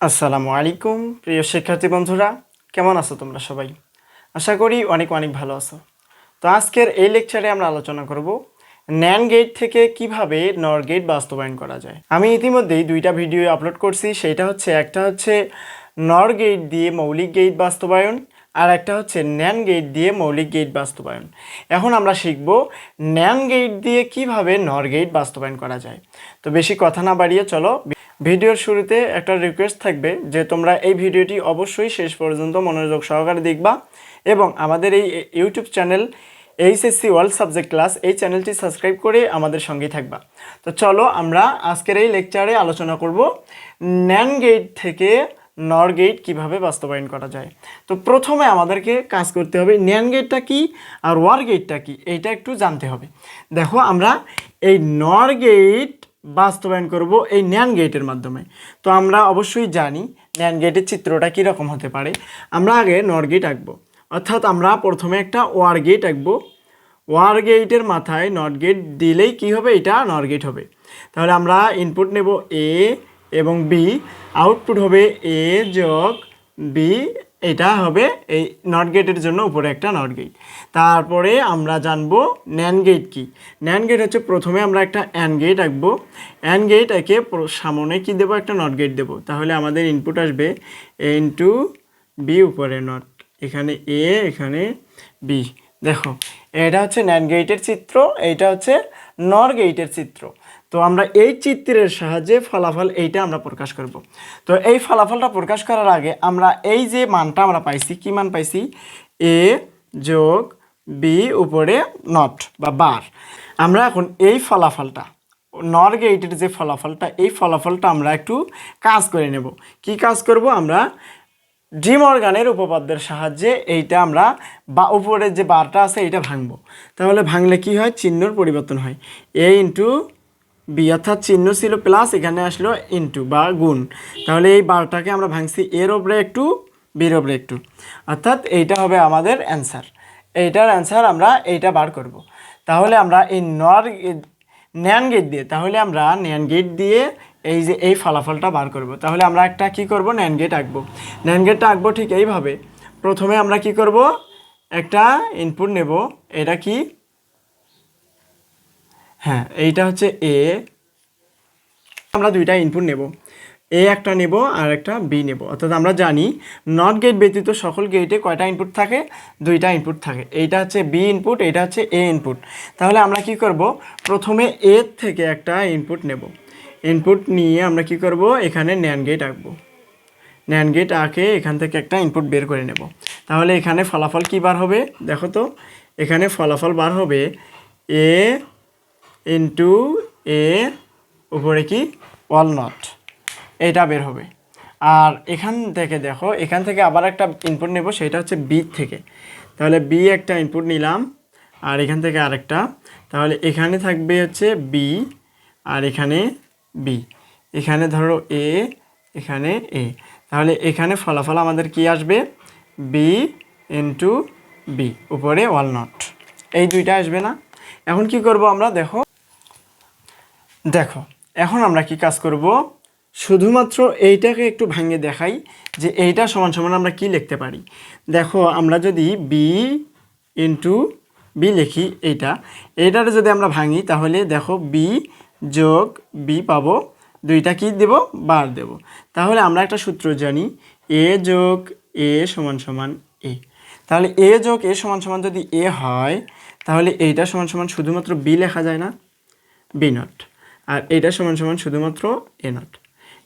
আসসালামু আলাইকুম, প্রিয় শিক্ষার্থী বন্ধুরা। কেমন আছো তোমরা সবাই? আশা করি অনেক অনেক ভালো আছো। তো আজকের এই লেকচারে আমরা আলোচনা করব ন্যান গেট থেকে কীভাবে নর গেট বাস্তবায়ন করা যায়। আমি ইতিমধ্যেই দুইটা ভিডিও আপলোড করছি সেটা হচ্ছে, একটা হচ্ছে নর গেট দিয়ে মৌলিক গেট বাস্তবায়ন আর একটা হচ্ছে ন্যান গেট দিয়ে মৌলিক গেট বাস্তবায়ন। এখন আমরা শিখব ন্যান গেট দিয়ে কীভাবে নর গেট বাস্তবায়ন করা যায়। তো বেশি কথা না বাড়িয়ে চলো ভিডিওর শুরুতে একটা রিকোয়েস্ট থাকবে যে তোমরা এই ভিডিওটি অবশ্যই শেষ পর্যন্ত মনোযোগ সহকারে দেখবা এবং আমাদের এই YouTube channel HSC world subject class এই চ্যানেলটি সাবস্ক্রাইব করে আমাদের সঙ্গেই থাকবা। তো চলো আমরা আজকের এই লেকচারে আলোচনা করব ন্যান গেট থেকে নর গেট কীভাবে বাস্তবায়ন করা যায়। তো প্রথমে আমাদেরকে কাজ করতে হবে ন্যান গেটটা কী আর ওয়ার গেটটা কী, এইটা একটু জানতে হবে। দেখো আমরা এই নর গেট বাস্তবায়ন করব এই ন্যান গেটের মাধ্যমে। তো আমরা অবশ্যই জানি ন্যান গেটের চিত্রটা কীরকম হতে পারে। আমরা আগে নর গেট আঁকবো। অর্থাৎ আমরা প্রথমে একটা ওয়ার গেট আঁকবো। ওয়ার গেটের মাথায় নট গেট দিলেই কি হবে? এটা নর গেট হবে। তাহলে আমরা ইনপুট নেব এ এবং বি আউটপুট হবে এ যোগ বি এটা হবে এই নট গেটের জন্য উপরে একটা নট গেট তারপরে আমরা জানব ন্যান গেট কি। ন্যান গেট হচ্ছে প্রথমে আমরা একটা অ্যান গেট আঁকবো। অ্যান গেট একে সামনে কি দেবো একটা নট গেট দেবো। তাহলে আমাদের ইনপুট আসবে এ ইন্টু বি উপরে নট এখানে এ এখানে বি দেখো, এটা হচ্ছে ন্যান গেটের চিত্র, এইটা হচ্ছে নর গেটের চিত্র। তো আমরা এই চিত্রের সাহায্যে ফলাফল এইটা আমরা প্রকাশ করব। তো এই ফলাফলটা প্রকাশ করার আগে আমরা এই যে মানটা আমরা পাইছি, কি মান পাইছি? এ যোগ বি উপরে নট বা বার আমরা এখন এই ফলাফলটা নর গেটের যে ফলাফলটা, এই ফলাফলটা আমরা একটু কাজ করে নেব। কি কাজ করব আমরা? ড্রিম অর্গানের উপপাদ্যের সাহায্যে এইটা আমরা বা উপরের যে বারটা আছে, এইটা ভাঙবো। তাহলে ভাঙলে কি হয়? চিহ্নর পরিবর্তন হয়। এ ইন্টু বি অর্থাৎ চিহ্ন ছিল প্লাস এখানে আসলো ইন্টু বা গুণ। তাহলে এই বারটাকে আমরা ভাঙছি এর ওপরে একটু, বির ওপরে একটু। অর্থাৎ এইটা হবে আমাদের অ্যান্সার এইটার অ্যান্সার আমরা এইটা বার করব। তাহলে আমরা এই নর ন্যান গেট দিয়ে, তাহলে আমরা ন্যান গেট দিয়ে এই যে এই ফলাফলটা বার করব। তাহলে আমরা একটা কি করব? ন্যান গেট আঁকবো। ন্যান গেটটা আঁকবো ঠিক এইভাবে। প্রথমে আমরা কি করব? একটা ইনপুট নেব। এটা কি? হ্যাঁ এইটা হচ্ছে এ আমরা দুইটা ইনপুট নেব। এ একটা নেব আর একটা বি নেব। অর্থাৎ আমরা জানি নট গেট ব্যতীত সকল গেটে কয়টা ইনপুট থাকে? দুইটা ইনপুট থাকে। এইটা হচ্ছে বি ইনপুট এটা হচ্ছে এ ইনপুট তাহলে আমরা কি করব? প্রথমে এ থেকে একটা ইনপুট নেব। ইনপুট নিয়ে আমরা কি করব? এখানে ন্যান গেট আঁকবো। ন্যান গেট আঁকে এখান থেকে একটা ইনপুট বের করে নেব। তাহলে এখানে ফলাফল কি বার হবে? দেখো তো, এখানে ফলাফল বার হবে এ ইন্টু এ উপরে কি? ওয়ালনট এটা বের হবে। আর এখান থেকে দেখো, এখান থেকে আবার একটা ইনপুট নেব, সেটা হচ্ছে বি থেকে। তাহলে বি একটা ইনপুট নিলাম, আর এখান থেকে আরেকটা। তাহলে এখানে থাকবে হচ্ছে বি আর এখানে বি এখানে ধরো এ এখানে এ তাহলে এখানে ফলাফল আমাদের কি আসবে? বি ইন্টু বি উপরে ওয়ালনট এই দুইটা আসবে না। এখন কি করব আমরা? দেখো দেখো, এখন আমরা কি কাজ করব? শুধুমাত্র এইটাকে একটু ভাঙে দেখাই যে এইটা সমান সমান আমরা কি লিখতে পারি। দেখো, আমরা যদি বি ইন্টু বি লিখি এইটা, এইটার যদি আমরা ভাঙি তাহলে দেখো বি যোগ বি পাবো, দুইটা কি দেব? বার দেব। তাহলে আমরা একটা সূত্র জানি এ যোগ এ সমান সমান এ তাহলে এ যোগ এ সমান সমান যদি এ হয়, তাহলে এইটা সমান সমান শুধুমাত্র বি লেখা যায় না? বি নট আর এইটা সমান সমান শুধুমাত্র এ নট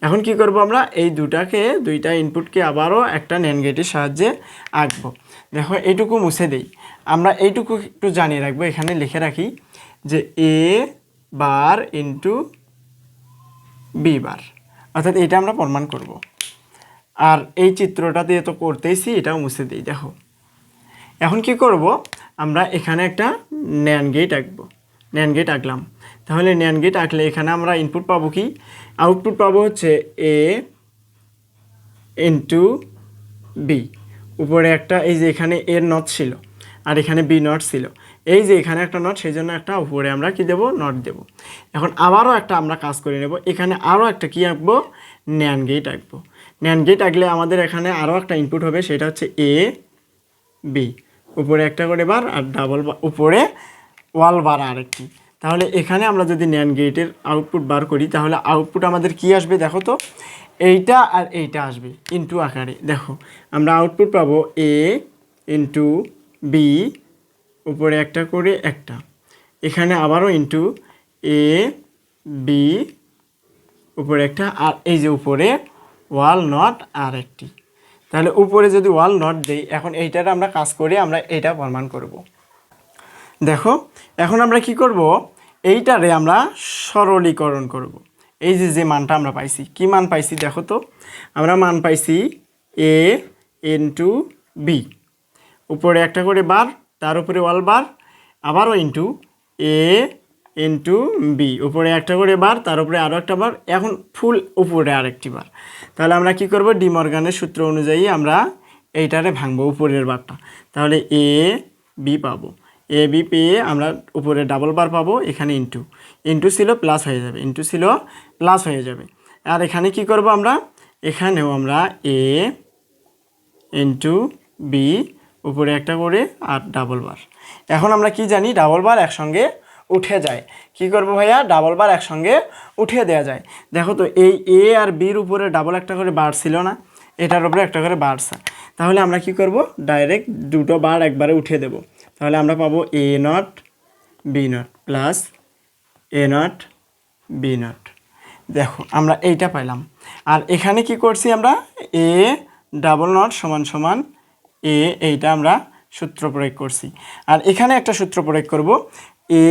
এখন কি করব আমরা? এই দুটাকে, দুইটা ইনপুটকে আবারও একটা ন্যান গেটের সাহায্যে আঁকবো। দেখো, এইটুকু মুছে দেই। আমরা এইটুকু একটু জানিয়ে রাখব, এখানে লিখে রাখি যে এ বার ইন্টু বি বার অর্থাৎ এটা আমরা প্রমাণ করব। আর এই চিত্রটা দিয়ে তো করতেইছি, এটাও মুছে দিই। দেখো, এখন কি করব? আমরা এখানে একটা ন্যান গেট আঁকবো। ন্যান গেট আঁকলাম। তাহলে ন্যান গেট আঁকলে এখানে আমরা ইনপুট পাবো কি? আউটপুট পাবো হচ্ছে এ ইন্টু বি উপরে একটা, এই যে এখানে এর নট ছিল, আর এখানে বি নট ছিল। এই যে এখানে একটা নট সেই জন্য একটা উপরে আমরা কি দেব? নট দেব। এখন আবারও একটা আমরা কাজ করে নেব। এখানে আরও একটা কি আঁকবো? ন্যান গেট আঁকবো। ন্যান গেট আঁকলে আমাদের এখানে আরও একটা ইনপুট হবে, সেটা হচ্ছে এ বি উপরে একটা করে বার, আর ডাবল উপরে ওয়াল বার আর আরেকটি। তাহলে এখানে আমরা যদি ন্যান গেটের আউটপুট বার করি, তাহলে আউটপুট আমাদের কি আসবে দেখো তো? এইটা আর এইটা আসবে ইনটু আকারে। দেখো, আমরা আউটপুট পাবো এ ইন্টু বি উপরে একটা করে একটা। এখানে আবারও ইন্টু এ বি উপরে একটা, আর এই যে উপরে ওয়াল নট আর একটি তাহলে উপরে যদি ওয়াল নট দেই, এখন এইটার আমরা কাজ করে আমরা এটা প্রমাণ করব। দেখো, এখন আমরা কি করব? এইটারে আমরা সরলীকরণ করব। এই যে যে মানটা আমরা পাইছি, কি মান পাইছি দেখো তো? আমরা মান পাইছি এ ইন্টু বি উপরে একটা করে বার, তার উপরে ওয়াল বার, আবারও ইন্টু এ ইন্টু বি উপরে একটা করে বার, তার উপরে আরও একটা বার, এখন ফুল উপরে আরেকটি বার। তাহলে আমরা কি করব? ডিমর্গানের সূত্র অনুযায়ী আমরা এইটারে ভাঙবো উপরের বারটা। তাহলে এ বি পাবো। এ বি পেয়ে আমরা উপরে ডাবল বার পাবো, এখানে ইন্টু ইন্টু ছিল প্লাস হয়ে যাবে। ইন্টু ছিল প্লাস হয়ে যাবে। আর এখানে কি করব আমরা? এখানেও আমরা এ ইন্টু বি উপরে একটা করে আর ডাবল বার এখন আমরা কি জানি? ডাবল বার একসঙ্গে উঠে যায়। কি করব ভাইয়া? ডাবল বার একসঙ্গে উঠিয়ে দেওয়া যায়। দেখো তো, এই এ আর বির উপরে ডাবল একটা করে বার ছিল না। এটার উপরে একটা করে বাড়ছে তাহলে আমরা কি করব? ডাইরেক্ট দুটো বার একবারে উঠিয়ে দেব। তাহলে আমরা পাবো A not B not plus A not B not দেখো, আমরা এইটা পাইলাম। আর এখানে কি করছি আমরা? এ ডাবল নট সমান সমান এ এইটা আমরা সূত্র প্রয়োগ করছি। আর এখানে একটা সূত্র প্রয়োগ করব। এ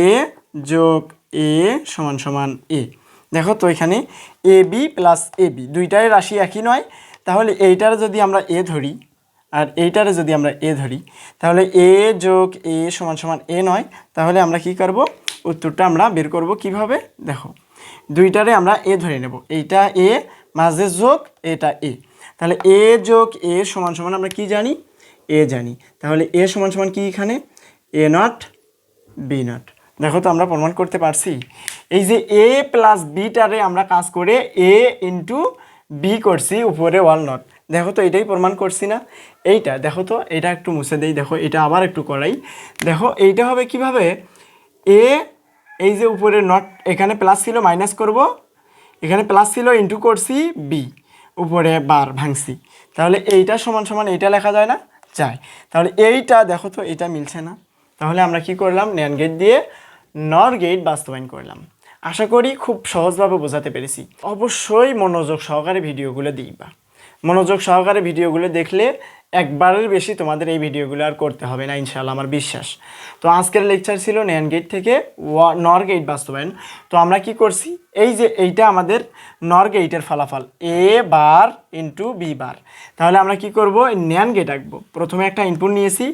যোগ এ সমান সমান এ দেখো তো এখানে A B plus A B দুইটাই রাশি একই নয়। তাহলে এইটার যদি আমরা এ ধরি আর এইটারে যদি আমরা এ ধরি, তাহলে এ যোগ এ সমান সমান এ নয়, তাহলে আমরা কি করব? উত্তরটা আমরা বের করব কীভাবে? দেখো, দুইটারে আমরা এ ধরে নেব, এইটা এ মাঝে যোগ, এটা এ। তাহলে এ যোগ এ সমান সমান আমরা কি জানি? এ জানি। তাহলে এ সমান সমান কি এখানে? A not, B not. দেখো তো আমরা প্রমাণ করতে পারছি। এই যে এ প্লাস বিটারে আমরা কাজ করে এ ইন্টু বি করছি উপরে ওয়াল নট। দেখো তো এটাই প্রমাণ করছি না। এইটা, দেখো তো, এটা একটু মুছে দেই, দেখো, এটা আবার একটু করাই। দেখো, এইটা হবে কীভাবে? এ, এই যে উপরে নট এখানে প্লাস ছিল মাইনাস করব। এখানে প্লাস ছিল ইন্টু করছি বি উপরে বার ভাঙছি। তাহলে এইটা সমান সমান, এইটা লেখা যায় না? যায়। তাহলে এইটা, দেখো তো, এটা মিলছে না। তাহলে আমরা কি করলাম? ন্যান গেট দিয়ে নর গেট বাস্তবায়ন করলাম। আশা করি খুব সহজভাবে বোঝাতে পেরেছি। অবশ্যই মনোযোগ সহকারে ভিডিওগুলো দিইবা মনোযোগ সহকারে ভিডিওগুলো দেখলে একবারের বেশি তোমাদের এই ভিডিওগুলো আর করতে হবে না ইনশাল্লাহ আমার বিশ্বাস। তো আজকের লেকচার ছিল ন্যান গেট থেকে নর গেট বাস্তবায়ন। তো আমরা কি করছি? এই যে এইটা আমাদের নর গেটের ফলাফল এ বার ইন্টু বি বার তাহলে আমরা কি করব? ন্যান গেট আঁকবো। প্রথমে একটা ইনপুট নিয়েছি,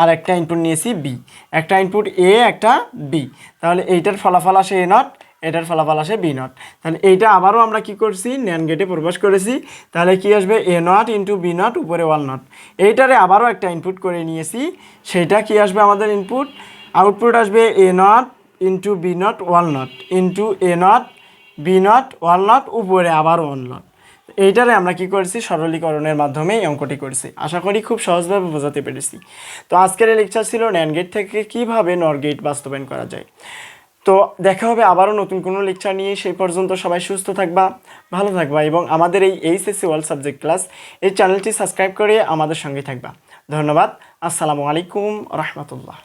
আর একটা ইনপুট নিয়েছি বি একটা ইনপুট এ একটা বি তাহলে এইটার ফলাফল আসে এ নট এটার ফলাফল আসে বি নট তাহলে এইটা আবারও আমরা কি করছি? ন্যান গেটে প্রবেশ করেছি। তাহলে কি আসবে? A not into B not উপরে ওয়াল নট এইটারে আবারও একটা ইনপুট করে নিয়েছি। সেইটা কি আসবে আমাদের ইনপুট আউটপুট আসবে A not into B not whole not into A not B not whole not উপরে আবার ওয়াল নট এইটারে আমরা কি করেছি? সরলীকরণের মাধ্যমে এই অঙ্কটি করেছি। আশা করি খুব সহজভাবে বোঝাতে পেরেছি। তো আজকের লেকচার ছিল ন্যান গেট থেকে কীভাবে নর গেট বাস্তবায়ন করা যায়? তো দেখা হবে আবারও নতুন কোনো লেকচার নিয়ে। সেই পর্যন্ত সবাই সুস্থ থাকবা, ভালো থাকবা এবং আমাদের এই এইচএসসি ওয়ার্ল্ড সাবজেক্ট ক্লাস এই চ্যানেলটি সাবস্ক্রাইব করে আমাদের সঙ্গে থাকবা। ধন্যবাদ। আসসালামু আলাইকুম, রহমতুল্লাহ।